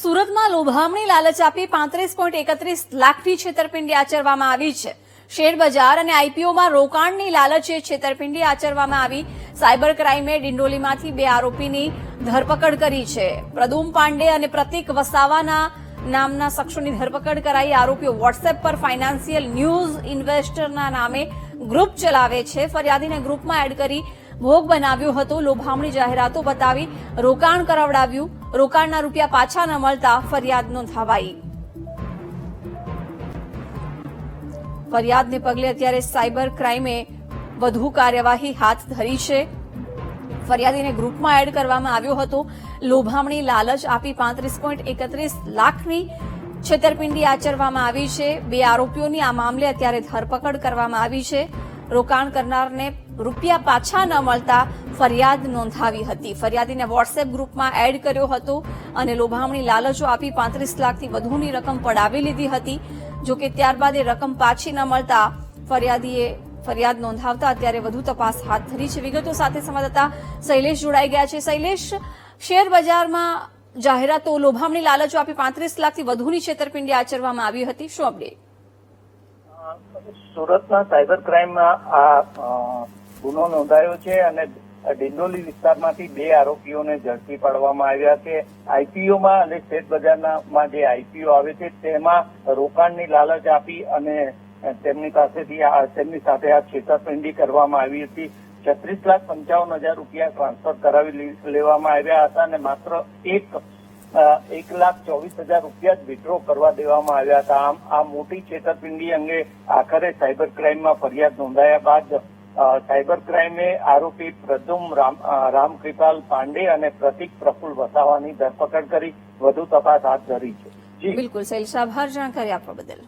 સુરતમાં લોભામણી લાલચ આપી પાંત્રીસ પોઈન્ટ એકત્રીસ લાખની છેતરપિંડી આચરવામાં આવી છે. શેર બજાર અને આઈપીઓમાં રોકાણની લાલચે છેતરપિંડી આચરવામાં આવી. સાયબર ક્રાઇમે ડિંડોલીમાંથી બે આરોપીની ધરપકડ કરી છે. પ્રદુમ પાંડે અને પ્રતિક વસાવાના નામના શખ્સોની ધરપકડ કરાઈ. આરોપીઓ વોટ્સએપ પર ફાઇનાન્શિયલ ન્યૂઝ ઇન્વેસ્ટરના નામે ગ્રુપ ચલાવે છે. ફરિયાદીને ગ્રુપમાં એડ કરી ભોગ બનાવ્યો હતો. લોભામણી જાહેરાતો બતાવી રોકાણ કરાવડાવ્યું. રોકાણના રૂપિયા પાછા ન મળતા ફરિયાદ નોંધાવાઈ. ફરિયાદને પગલે અત્યારે સાયબર ક્રાઇમે વધુ કાર્યવાહી હાથ ધરી છે. ફરિયાદીને ગ્રુપમાં એડ કરવામાં આવ્યો હતો. લોભામણી લાલચ આપી પાંત્રીસ પોઈન્ટ એકત્રીસ લાખની છેતરપિંડી આચરવામાં આવી છે. બે આરોપીઓની આ મામલે અત્યારે ધરપકડ કરવામાં આવી છે. રોકાણ કરનારને રૂપિયા પાછા ન મળતા ફરિયાદ નોંધાવી હતી. ફરિયાદીને વોટ્સએપ ગ્રુપમાં એડ કર્યો હતો અને લોભામણી લાલચો આપી પાંત્રીસ લાખથી વધુની રકમ પડાવી લીધી હતી. જો કે ત્યારબાદ એ રકમ પાછી ન મળતા ફરિયાદીએ ફરિયાદ નોંધાવતા અત્યારે વધુ તપાસ હાથ ધરી છે. વિગતો સાથે સંવાદદાતા શૈલેષ જોડાઈ ગયા છે. શૈલેષ, શેર બજારમાં જાહેરાતો લોભામણી લાલચો આપી પાંત્રીસ લાખથી વધુની છેતરપિંડી આચરવામાં આવી હતી. શું અપડેટ સુરતના સાયબર ક્રાઇમમાં આ ગુનો નોંધાયો છે અને ડિંડોલી વિસ્તારમાંથી બે આરોપીઓને ઝડપી પાડવામાં આવ્યા છે. આઈપીઓમાં અને શેર બજારમાં જે આઈપીઓ આવે છે, તેમાં રોકાણની લાલચ આપી અને તેમની પાસેથી તેમની સાથે આ છેતરપિંડી કરવામાં આવી હતી. છત્રીસ લાખ પંચાવન હજાર રૂપિયા ટ્રાન્સફર કરાવી લેવામાં આવ્યા હતા અને માત્ર એક એક લાખ ચોવીસ હજાર રૂપિયા જ વિડ્રો કરવા દેવામાં આવ્યા હતા. આમ, આ મોટી છેતરપિંડી અંગે આખરે સાયબર ક્રાઇમમાં ફરિયાદ નોંધાયા બાદ સાયબર ક્રાઇમે આરોપી પ્રદુમ રામકૃપાલ પાંડે અને પ્રતિક પ્રફુલ વસાવાની ધરપકડ કરી. વધુ તપાસ હાથ ધરી છે. બિલકુલ, શૈલેષ, આભાર જાણકારી આપવા બદલ.